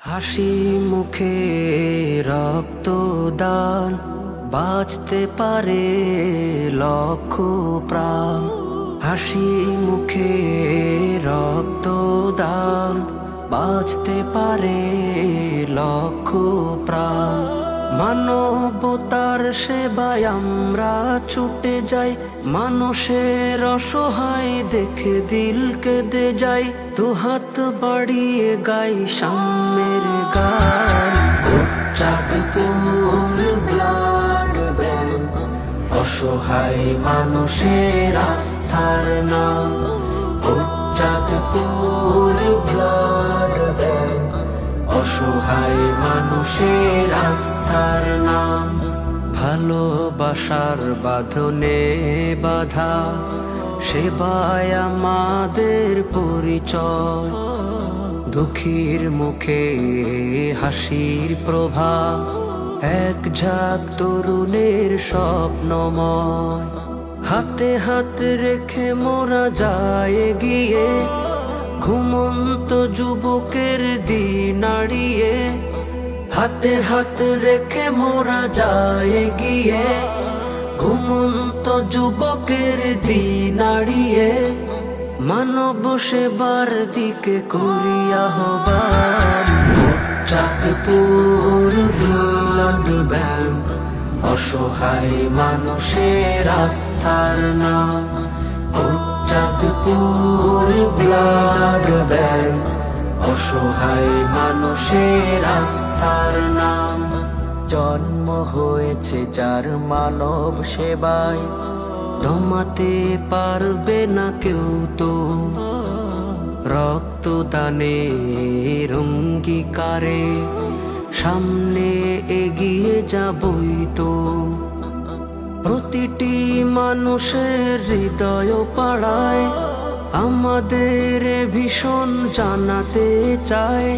হাসি মুখে রক্তদান, বাঁচতে পারে লক্ষ প্রাণ। হাসি মুখে রক্ত দান বাঁচতে পারে লক্ষ প্রাণ। মানবতার সেবায় আমরা ছুটে যাই, মানুষের অসহায় দেখে দিল কেঁদে যাই। দু হাত বাড়িয়ে গাই সাম্যের গান। অসহায় মানুষের আস্থার নাম। অসহায় মানুষের আস্থার নাম। ভালোবাসার বাঁধনে বাধা, সেবায় আমাদের পরিচয়। দুঃখীর মুখে হাসির প্রভা, এক ঝাঁক তরুণের স্বপ্নময়। হাতে হাত রেখে মোরা যায় গিয়ে ঘুমন্ত যুবকের দিন নাড়িয়ে হাতে হাত রেখে মোরা যায় গিয়ে। ঘুমন্ত যুবকের দিন নাড়িয়ে মানব সেবার দিকে করিয়া হবার। চাঁদপুর ব্লাড ব্যাংক অসহায় মানুষের আস্থার নাম। চাঁদপুর ব্লাড ব্যাংক অসহায় মানুষের আস্থার নাম। জন্ম হয়েছে যার মানব সেবায় দমাতে পারবে না কেউ তো। রক্তদানের অঙ্গীকারে সামনে এগিয়ে যাবই তো। প্রতিটি মানুষের হৃদয় পাড়ায়, আমাদের ভীষণ জানাতে চায়।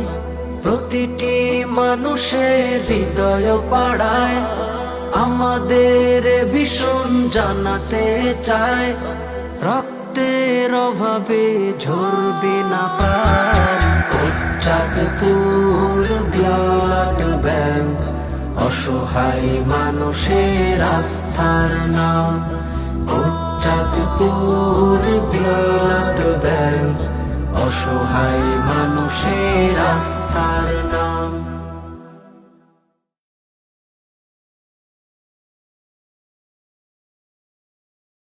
প্রতিটি মানুষের হৃদয় পাড়ায়, আমাদের ভীষণ জানাতে চায়। রক্তের অভাবে ঝরবে না প্রাণ। চাঁদপুর ব্যাংক অসহায় মানুষের আস্থার নাম। চাঁদপুর ব্লাড ব্যাংক অসহায় মানুষের আস্থার নাম।